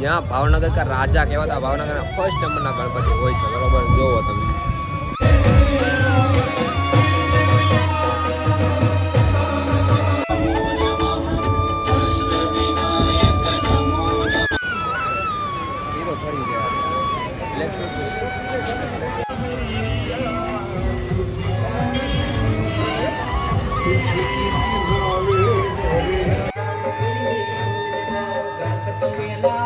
જ્યાં ભાવનગર કા રાજા કહેવાતા, ભાવનગરના ફર્સ્ટ નંબરના ગણપતિ હોય છે, બરોબર? જોવો તમે. ફરી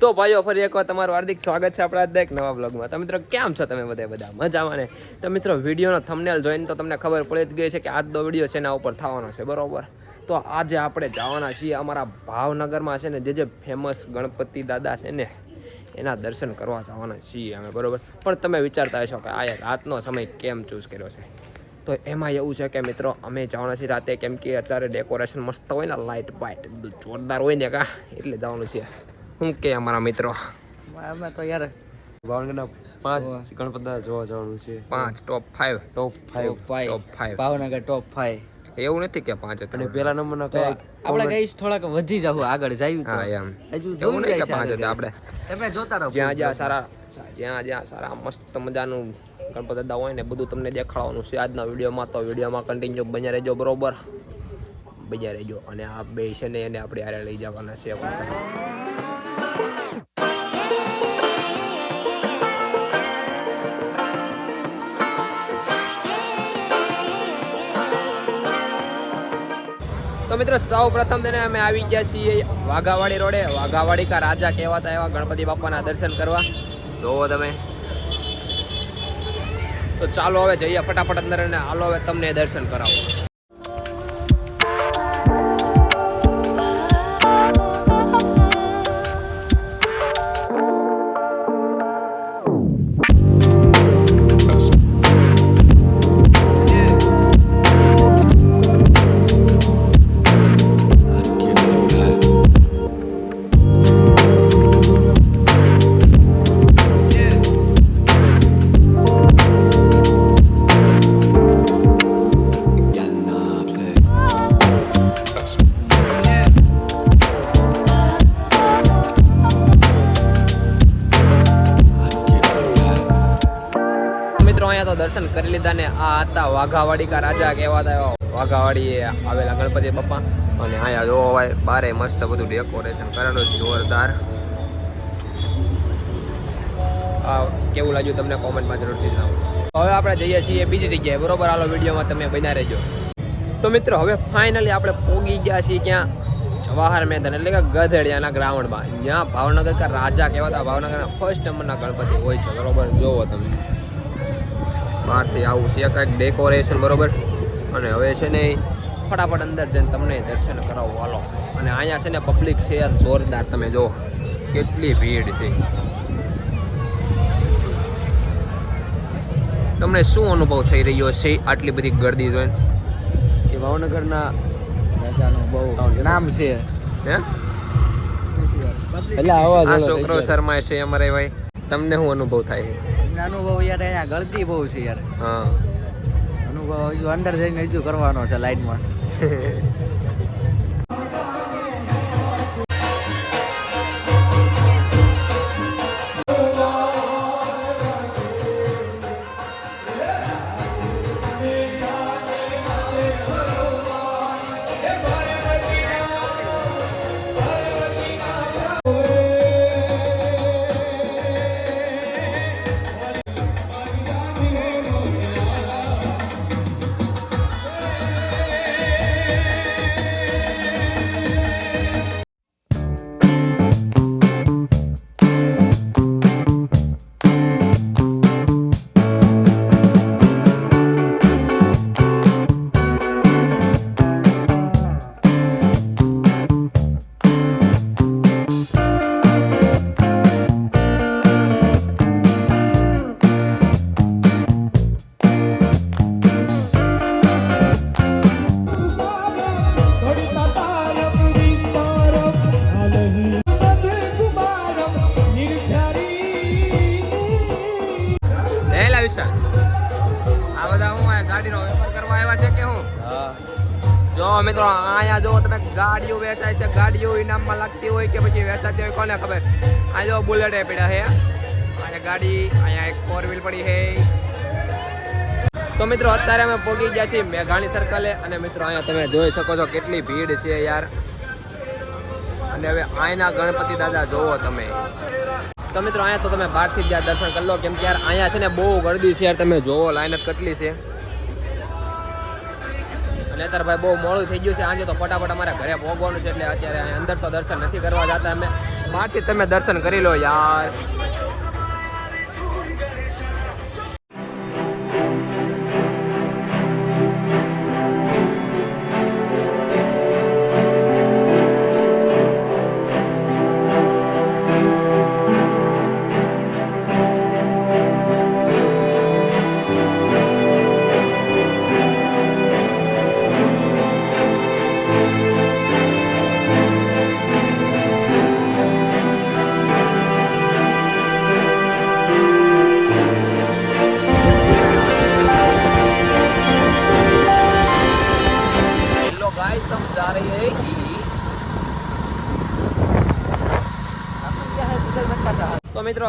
તો ભાઈઓ, ફરી એકવાર તમારું હાર્દિક સ્વાગત છે આપણા દરેક નવા બ્લોગમાં તો મિત્રો, કેમ છો તમે બધા? બધા મજામાં ને? તો મિત્રો, વિડીયોનો થંબનેલ જોઈને તો તમને ખબર પડી જ ગઈ છે કે આજનો વીડિયો છે એના ઉપર થવાનો છે, બરોબર? તો આજે આપણે જવાના છીએ અમારા ભાવનગરમાં છે ને, જે જે ફેમસ ગણપતિ દાદા છે ને, એના દર્શન કરવા જવાના છીએ અમે, બરાબર? પણ તમે વિચારતા હશો કે આ રાતનો સમય કેમ ચૂઝ કર્યો છે? તો એમાં એવું છે કે મિત્રો, અમે જવાના છીએ રાતે, કેમ કે અત્યારે ડેકોરેશન મસ્ત હોય ને લાઇટ બાઇટ જોરદાર હોય ને કા, એટલે જવાનું છે. શું કે અમારા મિત્રો? અમે તો યાર ભાવનગરના પાંચ ગણપત જોવા જવાનું છે. પાંચ top five top five. Top five Bhavnagar top five એવું નથી કે પાંચ અને પેલા નંબરના તો આપણે ગઈશ થોડાક વધી જાવ આગળ જાયું હા એમ. હજુ એવું નહીં જાય કે પાંચ હતા આપણે. તમે જોતા રહો જ્યાં જ્યાં સારા જ્યાં જ્યાં સારા મસ્ત મજાનું ગણપતિ દાદા હોય ને બધું તમને દેખાડવાનું છે. આજના વિડીયોમાં તો વિડીયોમાં કન્ટિન્યુ બન્યા રહેજો બરોબર? બન્યા રહેજો. અને આ બે છે ને એને આપણે હારે લઈ જવાના છે. પાછા તો મિત્રો, સૌ પ્રથમ તેને અમે આવી ગયા છીએ વાઘાવાડી રોડે. વાઘાવાડી કા રાજા કહેવાતા એવા ગણપતિ બાપાના દર્શન કરવા. જોવો તમે. તો ચાલો હવે જઈએ ફટાફટ અંદર અને હાલો હવે તમને દર્શન કરાવો. કરી લીધા ને આ હતા વાઘાવાડી કા રાજા કહેવાતા એવા. વાઘાવાડી આવેલા ગણપતિ બાપા. અને અહીંયા જોવો ભાઈ, બારે મસ્ત બધું ડેકોરેશન કરેલું જોરદાર. કેવું લાગ્યું તમને કોમેન્ટમાં જરૂરથી જણાવો. હવે આપણે જઈએ છીએ બીજી જગ્યાએ. બરોબર? હાલો, વિડીયોમાં તમે બન્યા રહેજો. તો મિત્રો, હવે ફાઇનલી આપણે પોગી ગયા છીએ ક્યાં? જવાહર મેદાન, એટલે કે ગધેડિયાના ગ્રાઉન્ડમાં. જ્યાં ભાવનગર કા રાજા કહેવાતા, ભાવનગરના ફર્સ્ટ નંબરના ગણપતિ હોય છે. બરોબર? જોવો તમે. બહારથી આવું છે. કંઈક ડેકોરેશન બરોબર? અને હવે છે ને ફટાફટ અંદર જઈને તમને દર્શન કરાવો. હાલો. અને અહીંયા છે ને પબ્લિક શેર જોરદાર તમે જો કેટલી ભીડ છે. તમને શું અનુભવ થઈ રહ્યો છે આટલી બધી ગરદી જોઈને? એ ભાવનગરના રાજાનું બહુ નામ છે. હે? એટલે આવા આ છોકરો શર્મા છે અમારે ભાઈ. તમને શું અનુભવ થાય છે? અનુભવ યાર અહીંયા ગળતી બહુ છે યાર. હા. અનુભવ હજુ અંદર જઈને હજુ કરવાનો છે અચ્છા આ બધા હું આ ગાડીનો વેપાર કરવા આવ્યા છે કે હું? જો મિત્રો અહીંયા જો તમે ગાડીઓ વેચાય છે ગાડીઓ ઇનામમાં લાગતી હોય કે પછી વેચાતી હોય કોને ખબર? આ જો બુલેટ એ પડ્યા છે અને ગાડી અહીંયા એક ફોર વ્હીલ પડી છે તો મિત્રો અત્યારે અમે પહોંચી ગયા છીએ મેઘાણી સર્કલે અને મિત્રો અહીંયા તમે જોઈ શકો છો કેટલી ભીડ છે યાર. અને હવે અહીંના ગણપતિ દાદા જોવો તમે. તો મિત્રો, અહીંયા તો તમે બહારથી જ દર્શન કરી લો. કેમ કે યાર, અહીંયા છે ને બહુ ગરદી છે યાર. તમે જોવો લાઈન જ કેટલી છે. અને અત્યારે ભાઈ બહુ મોડું થઈ ગયું છે. આજે તો ફટાફટ અમારે ઘરે પહોંચવાનું છે, એટલે અત્યારે અંદર તો દર્શન નથી કરવા જતા. અમે બહારથી તમે દર્શન કરી લો યાર.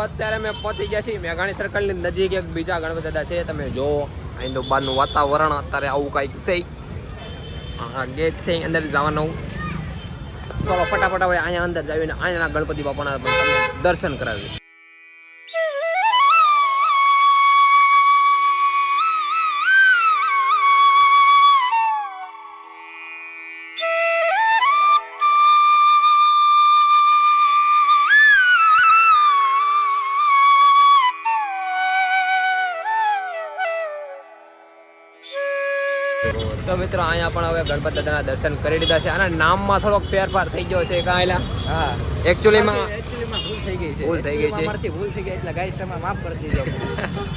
અત્યારે અમે પહોંચી ગયા છીએ મેઘાણી સર્કલની નજીક એક બીજા ગણપતિ દાદા છે. તમે જો અહીંનું બહારનું વાતાવરણ અત્યારે આવું કાંઈક છે. ગેટ છે અંદર જવાનું. ચલો ફટાફટ હવે અહીંયા અંદર જઈને અહીંયાના ગણપતિ બાપાના દર્શન કરાવી તો મિત્રો અહીંયા પણ હવે ગણપત દાદાના દર્શન કરી લીધા છે. આના નામમાં થોડોક ફેરફાર થઈ ગયો છે કાંઈલા હા. એકચ્યુઅલીમાં એકચ્યુઅલીમાં ભૂલ થઈ ગઈ છે. ભૂલ થઈ ગઈ છે. Actually ભૂલ થઈ ગઈ એટલે ગાઈસ તમે માફ કરી દીધો.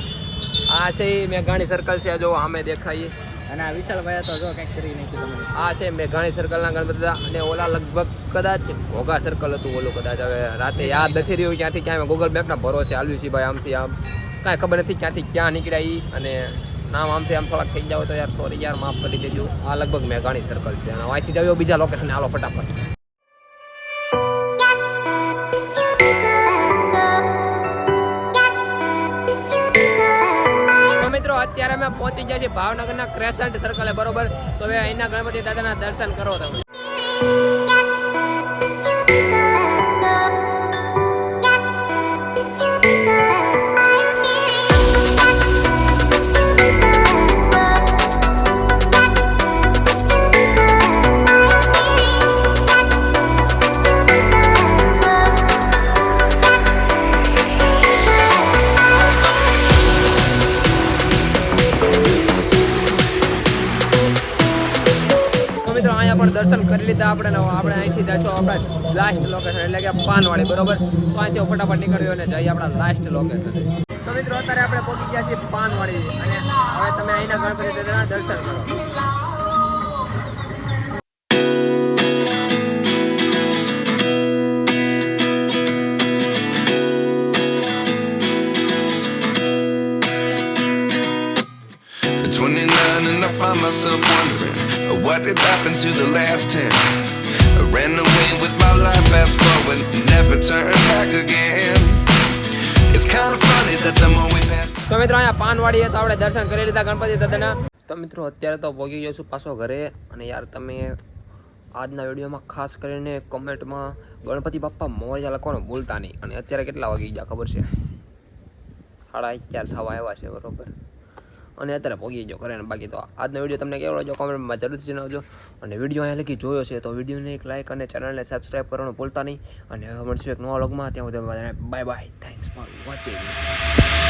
આ છે મેઘાણી સર્કલ છે જો આમે દેખાઈએ. અને આ વિશાલભાઈ તો જો કંઈક કરી નાખ્યું તમે આ છે મેઘાણી સર્કલના ગણપતિ દાદા. અને ઓલા લગભગ કદાચ ઘોઘા સર્કલ હતું ઓલું કદાચ હવે રાતે યાદ નથી રહ્યું ક્યાંથી ક્યાં. ગૂગલ મેપના ભરોસે હાલ્યું છે ભાઈ આમથી આમ. કાંઈ ખબર નથી ક્યાંથી ક્યાં નીકળ્યા એ અને નામ આમથી આમ થોડાક થઈ જાવ તો યાર સોરી યાર, માફ કરી દેજો. આ લગભગ મેઘાણી સર્કલ છે. અને અહીંથી જાવ બીજા લોકેશન હાલો, ફટાફટ. મિત્રો, અત્યારે અમે પહોંચી ગયા છીએ ભાવનગરના ક્રેસન્ટ સર્કલે બરોબર? તો હવે અહીંના ગણપતિ દાદાના દર્શન કરો તમે. અહીંયા પણ દર્શન કરી લીધા આપણે આપણે અહીંથી જઈશું આપણા લાસ્ટ લોકેશન એટલે કે પાનવાડી, બરોબર? તો અહીંથી ફટાફટ નીકળ્યો અને જઈએ આપણા લાસ્ટ લોકેશન તો મિત્રો, અત્યારે આપણે પહોંચી ગયા છીએ પાનવાડી, અને હવે તમે અહીંના ગણપતિ દર્શન કરો. Last 10. I ran away with my life, fast forward, never turn back again. It's kind of funny that the more we pass તો મિત્રો અહીંયા પાનવાડી હતા આપણે દર્શન કરી લીધા ગણપતિ દાદાના. તો મિત્રો અત્યારે તો પહોંચી ગયો છું પાછો ઘરે. અને યાર તમે આજના વિડીયોમાં ખાસ કરીને કોમેન્ટમાં ગણપતિ બાપ્પા મોરજા લખવાનું ભૂલતા નહીં. અને અત્યારે કેટલા વાગી ગયા ખબર છે? સાડા અગિયાર થવા આવ્યા છે બરોબર. અને અત્યારે પહોંચી ગયો ઘરે બાકી તો આજનો વીડિયો તમને કેવો લાગ્યો? કોમેન્ટમાં જરૂરથી જણાવજો. અને વીડિયો અહીંયા લખી જોયો છે, તો વિડીયોને એક લાઇક અને ચેનલને સબસ્ક્રાઈબ કરવાનું ભૂલતા નહીં. અને મળશું એક નવા લોગમાં ત્યાં સુધી bye bye thanks for watching